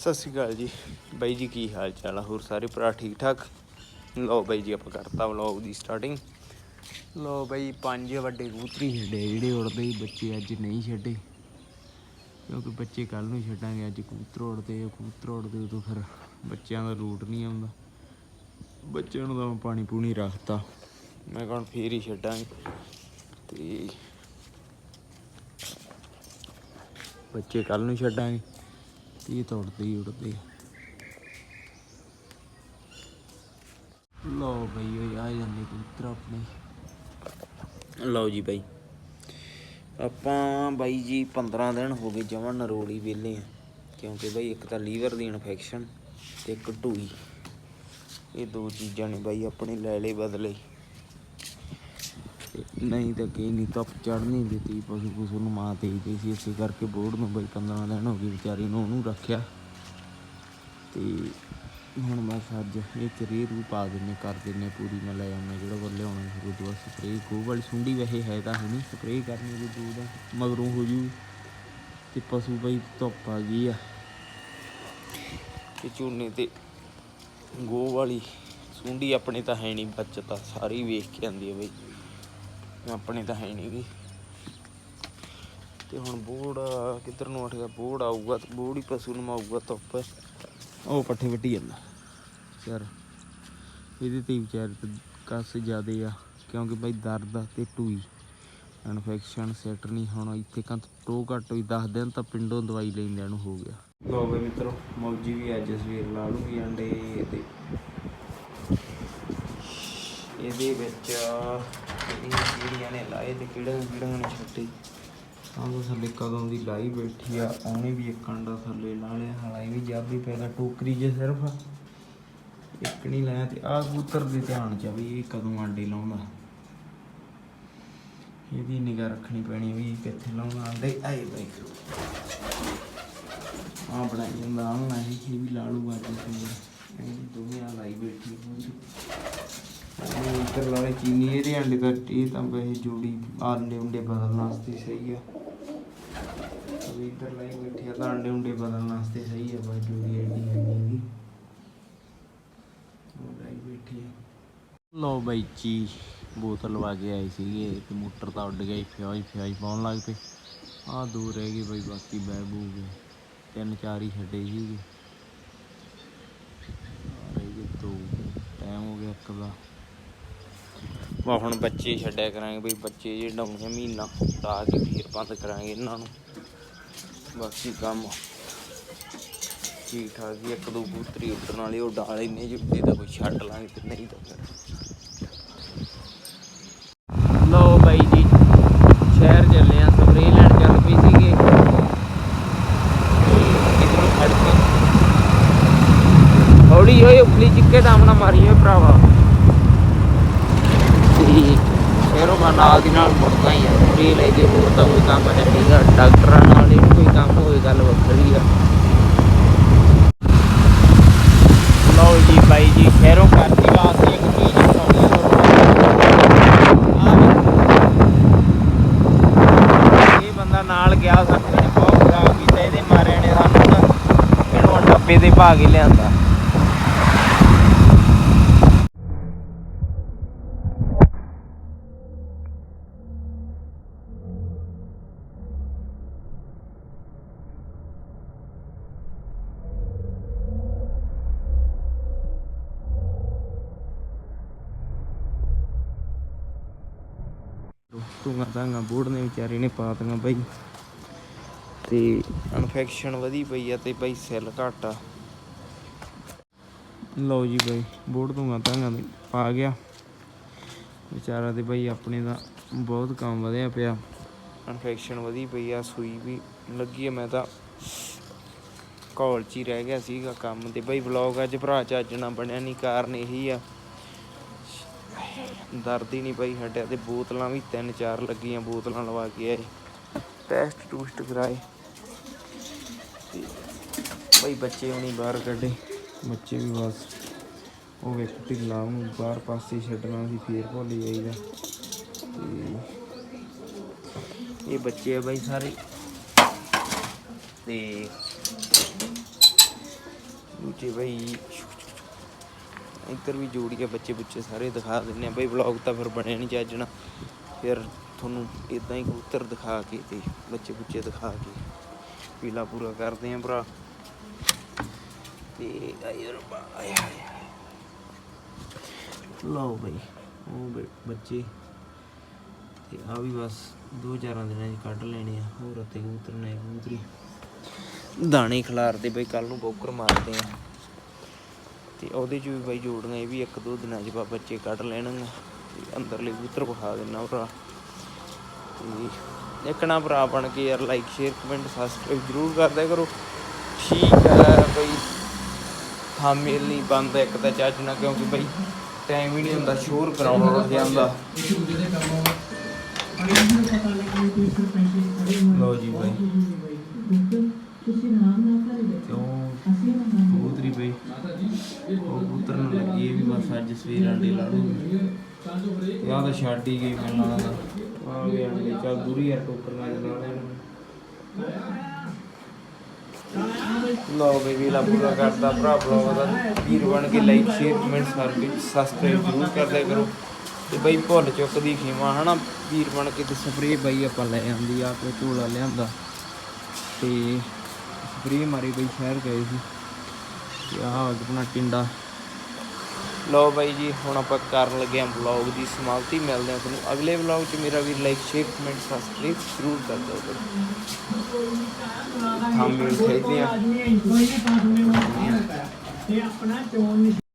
ਸਤਿ ਸ਼੍ਰੀ ਅਕਾਲ ਜੀ। ਬਾਈ ਜੀ, ਕੀ ਹਾਲ ਚਾਲ ਆ? ਹੋਰ ਸਾਰੇ ਭਰਾ ਠੀਕ ਠਾਕ? ਲਓ ਬਾਈ ਜੀ, ਆਪਾਂ ਕਰਤਾ ਵਲੌਗ ਦੀ ਸਟਾਰਟਿੰਗ ਲਓ ਬਾਈ, ਪੰਜ ਵੱਡੇ ਕਬੂਤਰੀ ਛੱਡੇ ਜਿਹੜੇ ਉੜਦੇ ਹੀ ਬੱਚੇ ਅੱਜ ਨਹੀਂ ਛੱਡੇ। ਕਿਉਂਕਿ ਬੱਚੇ ਕੱਲ ਨੂੰ ਛੱਡਾਂਗੇ, ਅੱਜ ਕਬੂਤਰ ਉੜਦੇ ਆ, ਕਬੂਤਰ ਉੜਦੇ ਉਦੋਂ ਫਿਰ ਬੱਚਿਆਂ ਦਾ ਰੂਟ ਨਹੀਂ ਆਉਂਦਾ। ਬੱਚਿਆਂ ਨੂੰ ਤਾਂ ਪਾਣੀ ਪੂਣੀ ਰੱਖਤਾ। ਮੈਂ ਕਹਾਂ ਫੇਰ ਹੀ ਛੱਡਾਂਗੇ। ਤੇ ਬੱਚੇ ਕੱਲ ਨੂੰ ਛੱਡਾਂਗੇ। ਤੇ ਇਹ ਤਾਂ ਉੜਦੇ। ਹੀ ਉੜਦੇ ਆ ਲਓ ਬਈ ਉਹ ਆ ਜਾਂਦੇ ਕਬੂਤਰ ਆਪਣੇ। ਲਓ ਜੀ ਬਾਈ, ਆਪਾਂ ਬਾਈ ਜੀ 15 ਦਿਨ ਹੋ ਗਏ ਜਮਾਂ ਨਰੋਲੀ ਵੇਲੇ ਆ, ਕਿਉਂਕਿ ਬਾਈ ਇੱਕ ਤਾਂ ਲੀਵਰ ਦੀ ਇਨਫੈਕਸ਼ਨ ਤੇ ਇੱਕ ਢੂਈ। ਇਹ ਦੋ ਚੀਜ਼ਾਂ ਨੇ ਬਾਈ, ਆਪਣੇ ਲੈ ਲਏ, ਬਦਲੇ। ਨਹੀਂ ਤਾਂ ਕੀ ਨਹੀਂ, ਧੁੱਪ ਚੜ੍ਹਨੀ ਦਿੱਤੀ ਪਸ਼ੂ ਪਸ਼ੂ ਨੂੰ ਮਾਂ ਦੇ ਗਈ ਸੀ। ਇਸੇ ਕਰਕੇ ਬੋਰਡ ਨੂੰ ਬਈ 15 ਦਿਨ ਹੋ ਗਏ ਵਿਚਾਰੀ ਨੂੰ ਉਹਨੂੰ ਰੱਖਿਆ। ਤੇ ਹੁਣ ਬਸ ਅੱਜ ਇਹ ਚਰੀ ਰੂ ਪਾ ਦਿੰਨੇ ਕਰ ਦਿੰਨੇ ਪੂਰੀ, ਮੈਂ ਲੈ ਆਉਣਾ ਜਿਹੜਾ ਬੱਲੇ ਹੋਣਾ ਸ਼ੁਰੂ ਤੋਂ ਬਾਅਦ ਸਪਰੇਅ ਗੋ ਵਾਲੀ ਸੁੰਡੀ ਵੈਸੇ ਹੈ ਤਾਂ ਹੈ ਨਹੀਂ ਸਪਰੇਅ ਕਰਨੀ ਵੀ ਦੂਰ ਮਗਰੋਂ ਹੋ ਜੂ। ਤੇ ਪਸ਼ੂ ਬਈ ਧੁੱਪ ਆ ਗਈ ਆ। ਤੇ ਝੋਨੇ ਤੇ ਗੋ ਵਾਲੀ ਸੁੰਡੀ ਆਪਣੇ ਤਾਂ ਹੈ ਨਹੀਂ, ਬਚਤਾ ਸਾਰੀ ਵੇਖ ਕੇ ਆਂਦੀ ਹੈ ਬਈ। ਆਪਣੇ ਤਾਂ ਹੈ ਨਹੀਂ ਗੀ ਤੇ ਹੁਣ ਬੋੜ ਕਿੱਧਰ ਨੂੰ ਉੱਠ ਗਿਆ? ਬੋੜ ਆਊਗਾ ਤੇ ਬੋੜ ਹੀ ਪਸ਼ੂ ਨੂੰ ਆਊਗਾ ਧੁੱਪ ਉਹ ਪੱਠੇ ਵੱਢੀ ਜਾਂਦਾ। ਯਾਰ, ਇਹਦੇ ਤੇ ਵਿਚਾਰ ਵਿਚਾਰੇ ਤੇ ਕਸ ਜ਼ਿਆਦੇ ਆ, ਕਿਉਂਕਿ ਬਈ ਦਰਦ ਆ ਤੇ ਟੂਈ ਇਨਫੈਕਸ਼ਨ ਸੈਟ ਨਹੀਂ ਹੁਣ, ਇੱਥੇ ਕੰਤ ਟੋ ਘੱਟ ਹੋਈ 10 ਦਿਨ ਤਾਂ ਪਿੰਡੋਂ ਦਵਾਈ ਲੈਂਦਿਆਂ ਨੂੰ ਹੋ ਗਿਆ। ਲੋ ਬਈ ਮਿੱਤਰੋ, ਮੌਜੀ ਵੀ ਅੱਜ ਸਵੇਰ ਲਾ ਲੂਗੀ ਅੰਡੇ ਤੇ। ਇਹਦੇ ਵਿੱਚ ਇਹ ਤੇ ਕਿਹੜਾ ਕਿਹੜਾ ਨੇ ਛੱਡੇ? ਆਹ ਤਾਂ ਥੱਲੇ ਕਦੋਂ ਦੀ ਲਾਈ ਬੈਠੀ ਆ, ਉਹਨੇ ਵੀ ਇੱਕ ਅੰਡਾ ਥੱਲੇ ਲਾ ਲਿਆ ਹਲਾਈ ਵੀ ਜਾਬੀ ਪੈਦਾ ਟੋਕਰੀ ਜੇ ਸਿਰਫ। ਇੱਕ ਨਹੀਂ ਲਾਇਆ ਤੇ ਆਹ ਕਬੂਤਰ ਦੇ ਧਿਆਨ ਚ ਵੀ ਇਹ ਕਦੋਂ ਆਂਡੇ ਲਾਉਂਦਾ। ਇਹਦੀ ਨਿਗਾਹ ਰੱਖਣੀ ਪੈਣੀ ਵੀ ਕਿੱਥੇ ਲਾਉਂਦਾ ਆਂਡੇ। ਆਏ ਬਾਈ ਆ ਬਣਾਈ ਜਾਂਦਾ ਆ ਇਹ ਵੀ ਲਾ ਲੂਗਾ ਅੱਜ। ਦੋਵੇਂ ਆ ਲਾਈ ਇਹ ਇੱਧਰ ਲਾਲੇ ਚੀਨੀ, ਇਹਦੇ ਅੰਡੇ ਤਾਂ ਇਹ ਤਾਂ ਵੈਸੇ ਜੋੜੀ ਆਂਡੇ ਉਂਡੇ ਬਦਲਣ ਵਾਸਤੇ ਸਹੀ ਆ। ਅਬ ਇੱਧਰ ਲਾਈ ਬੈਠੀ ਆ ਤਾਂ ਅੰਡੇ ਉਂਡੇ ਬਦਲਣ ਵਾਸਤੇ ਸਹੀ ਆ, ਬਸ ਜੋੜੀ ਐਡੀ ਹੈ ਨਹੀਂ ਉਹ ਲਾਈ ਲੋ ਬਾਈ ਜੀ, ਬੋਤਲ ਲਵਾ ਕੇ ਆਏ ਸੀਗੇ ਤੇ ਮੋਟਰ ਤਾਂ ਉੱਡ ਗਈ ਫਿਆਜ ਫਿਆਜ ਪਾਉਣ ਲੱਗ ਪਏ। ਆ ਦੂਰ ਰਹਿ ਗਏ ਬਾਈ, ਬਾਕੀ ਬਹਿ ਬੂ ਗਏ। ਤਿੰਨ, ਚਾਰ ਹੀ ਛੱਡੇ ਸੀਗੇ। ਰਹਿ ਗਏ ਦੋ। ਟਾਈਮ ਹੋ ਗਿਆ ਇੱਕ ਦਾ। ਵਾ ਹੁਣ ਬੱਚੇ ਛੱਡਿਆ ਕਰਾਂਗੇ ਬਈ, ਬੱਚੇ ਜੇ ਡਾਉਣੇ ਮਹੀਨਾ ਲਾ ਕੇ ਫੇਰ ਬੰਦ ਕਰਾਂਗੇ ਇਹਨਾਂ ਨੂੰ। ਬਾਕੀ ਕੰਮ ਠੀਕ ਠਾਕ ਹੀ ਇੱਕ ਦੋ ਕਬੂਤਰੀ ਉੱਡਣ ਵਾਲੇ, ਉਹ ਡਾਲ ਇੰਨੇ ਜਿੱਦੇ ਤਾਂ ਕੋਈ ਛੱਡ ਲਾਂਗੇ ਤੇ ਨਹੀਂ ਤਾਂ ਫਿਰ ਲਓ ਬਾਈ ਜੀ ਸ਼ਹਿਰ ਚੱਲੇ ਆ ਸਪਰੇ ਲੈਣ ਚੱਲ ਪਈ ਸੀਗੇ ਇਧਰੋਂ ਫੜ ਕੇ ਹੌਲੀ ਹੋਈ ਉਪਲੀ ਚਿੱਕੇ ਦਾਮ ਨਾ ਮਾਰੀ ਓਏ ਭਰਾਵਾ ਤੇ ਸ਼ਹਿਰੋਂ ਮੈਂ ਨਾਲ ਦੀ ਨਾਲ ਮੁੜਦਾ ਹੀ ਆ। ਸਪਰੇ ਲੈ ਕੇ ਮੁੜਦਾ ਕੋਈ ਕੰਮ ਹੈ ਠੀਕ ਆ ਡਾਕਟਰਾਂ ਨਾਲ ਹੀ ਕੋਈ ਕੰਮ ਹੋਏ, ਗੱਲ ਵੱਖਰੀ ਆ। ਲਓ ਜੀ ਬਾਈ ਜੀ, ਸ਼ਹਿਰੋਂ ਕਰਦੀ ਵਾਸਤੇ ਇੱਕ ਚੀਜ਼ ਸੌਣੀ ਇਹ ਬੰਦਾ ਨਾਲ ਗਿਆ, ਸਾਨੂੰ ਇਹਨੇ ਬਹੁਤ ਖਰਾਬ ਕੀਤਾ, ਇਹਦੇ ਮਾਰਿਆ ਨੇ ਸਾਨੂੰ ਤਾਂ ਇਹਨੂੰ ਹੁਣ ਡੱਬੇ ਦੇ ਪਾ ਕੇ ਲਿਆਂਦਾ। ਤੂੰ ਤਾਂਗਾ ਬੂੜ ਨੇ ਵਿਚਾਰੇ ਨੇ ਪਾਤੀਆਂ ਬਈ। ਤੇ ਇਨਫੈਕਸ਼ਨ ਵਧੀ ਪਈ ਆ ਤੇ ਬਾਈ ਸੈੱਲ ਘੱਟ ਆ। ਲਓ ਜੀ ਬਈ, ਬੂੜ ਤੂੰ ਤਾਂਗਾ ਪਾ ਗਿਆ। ਵਿਚਾਰਾ ਤੇ ਬਾਈ ਆਪਣੇ ਦਾ ਬਹੁਤ ਕੰਮ ਵਧਿਆ ਪਿਆ। ਇਨਫੈਕਸ਼ਨ ਵਧੀ ਪਈ ਆ, ਸੂਈ ਵੀ ਲੱਗੀ ਆ, ਮੈਂ ਤਾਂ ਕਾਲ ਚ ਹੀ ਰਹਿ ਗਿਆ ਸੀਗਾ ਕੰਮ ਤੇ। ਬਈ ਵਲੌਗ ਅੱਜ ਭਰਾ ਚੱਜ ਨਾ ਬਣਿਆ ਨਹੀਂ ਕਾਰਨ ਇਹੀ ਆ। ਦਰਦ ਹੀ ਨਹੀਂ ਪਈ ਹਟਿਆ ਤੇ ਬੋਤਲਾਂ ਵੀ ਤਿੰਨ ਚਾਰ ਲੱਗੀਆਂ ਬੋਤਲਾਂ ਲਵਾ ਕੇ ਆਏ। ਟੈਸਟ ਟੂਸਟ ਕਰਾਏ। ਤੇ ਬੱਚੇ ਵੀ ਨਹੀਂ ਬਾਹਰ ਕੱਢੇ। ਬੱਚੇ ਵੀ ਬਸ ਉਹ ਵੇਖ ਢਿੱਲਾ ਨੂੰ ਬਾਹਰ ਪਾਸੇ ਛੱਡਣਾ ਸੀ, ਫੇਰ ਭੁੱਲ ਜਾਈਦਾ। ਤੇ ਇਹ ਬੱਚੇ ਆ ਬਾਈ ਸਾਰੇ। ਤੇ ਦੂਜੇ ਬਈ ਇੱਧਰ ਵੀ ਜੋੜੀ ਆ, ਬੱਚੇ ਬੁੱਚੇ ਸਾਰੇ ਦਿਖਾ ਦਿੰਨੇ ਆ। ਬਈ ਵਲੌਗ ਤਾਂ ਫਿਰ ਬਣਿਆ ਨਹੀਂ ਚੱਜਣਾ ਫਿਰ ਤੁਹਾਨੂੰ ਇਦਾਂ ਹੀ ਕਬੂਤਰ ਦਿਖਾ ਕੇ ਤੇ ਬੱਚੇ ਬੁੱਚੇ ਦਿਖਾ ਕੇ। ਪੀਲਾ ਪੂਰਾ ਕਰਦੇ ਆ ਭਰਾ। ਤੇ ਆਏ ਰੱਬਾ, ਆਏ ਲਓ ਬਈ, ਉਹ ਬਈ ਬੱਚੇ। ਤੇ ਆ ਵੀ ਬਸ ਦੋ ਚਾਰਾਂ ਦਿਨਾਂ 'ਚ ਕੱਢ ਲੈਣੇ ਆ। ਹੋਰ ਅਤੇ ਕਬੂਤਰ ਨੇ ਕਬੂਤਰੀ। ਦਾਣੇ ਖਿਲਾਰਦੇ ਬਈ ਕੱਲ ਨੂੰ ਬੋਕਰ ਮਾਰਦੇ ਆ। ਤੇ ਉਹਦੇ 'ਚ ਵੀ ਬਾਈ ਜੋੜੀਆਂ ਇਹ ਵੀ ਇੱਕ ਦੋ ਦਿਨਾਂ 'ਚ ਬਾ ਬੱਚੇ ਕੱਢ ਲੈਣਗੇ ਤੇ ਅੰਦਰਲੇ ਕਬੂਤਰ ਵਿਖਾ ਦੇਣਾ ਭਰਾ। ਤੇ ਇੱਕ ਨਾ ਭਰਾ ਬਣ ਕੇ ਯਾਰ ਲਾਈਕ ਸ਼ੇਅਰ ਕਮੈਂਟ ਸਬਸਕ੍ਰਾਈਬ ਜ਼ਰੂਰ ਕਰਦਿਆ ਕਰੋ। ਠੀਕ ਹੈ ਬਈ। ਹਾਂ ਮੇਲ ਨਹੀਂ ਬੰਦ ਇੱਕ ਤਾਂ ਚੱਜ ਨਾ ਕਿਉਂਕਿ ਬਈ ਟਾਈਮ ਹੀ ਨਹੀਂ ਹੁੰਦਾ ਸ਼ੋਰ ਕਰਾਉਣ ਵਾਲਾ ਜਾਂਦਾ ਲਓ ਜੀ ਬਾਈ। ਕਿਉਂ? ਕਬੂਤਰੀ ਬਈ। ਉਹ ਕਬੂਤਰ ਨੂੰ ਲੱਗੀ ਇਹ ਵੀ ਬਸ ਅੱਜ ਸਵੇਰ ਅੰਡੇ ਲਾ ਦੂਗੀ ਯਾਰ ਤਾਂ ਛੱਡ ਹੀ ਗਈ ਮੈਨੂੰ ਲੱਗਦਾ ਆ ਗਏ ਅੰਡੇ ਚੱਲ ਦੂਰੀ ਯਾਰ ਟੋਕਰ ਨਾਲ ਜਲਾ ਲੈਣ ਲਓ ਬਈ ਵੀਲਾ ਪੂਰਾ ਕਰਦਾ ਭਰਾ ਬਲੌਗ ਦਾ। ਵੀਰ ਬਣ ਕੇ ਲਾਈਕ ਸ਼ੇਅਰ ਕਮੈਂਟ ਸਬਸਕ੍ਰਾਈਬ ਜ਼ਰੂਰ ਕਰਦਿਆ ਕਰੋ। ਤੇ ਬਈ ਭੁੱਲ ਚੁੱਕਦੀ ਖੀਮਾ, ਹਨਾ? ਵੀਰ ਬਣ ਕੇ ਤੇ ਸਪਰੇਅ ਬਈ ਆਪਾਂ ਲੈ ਆਂਦੀ ਆ ਕੇ ਝੋਲਾ ਲਿਆਂਦਾ। ਤੇ ਸਪਰੇਅ ਮਾਰੀ ਬਈ ਸ਼ਹਿਰ ਗਏ ਸੀ। ਆਪਣਾ ਟਿੰਡਾ। ਲਓ ਬਾਈ ਜੀ ਹੁਣ ਆਪਾਂ ਕਰਨ ਲੱਗੇ ਆਂ ਵਲੌਗ ਦੀ ਸਮਾਪਤੀ। ਮਿਲਦੇ ਆਂ ਤੁਹਾਨੂੰ ਅਗਲੇ ਵਲੌਗ 'ਚ। ਮੇਰਾ ਵੀ ਲਾਈਕ ਸ਼ੇਅਰ ਕਮੈਂਟ ਸਬਸਕ੍ਰਾਈਬ ਜ਼ਰੂਰ ਕਰ ਦਿਓ ਹਾਂ ਆ ਇਹ ਆਪਣਾ ਚੋਣ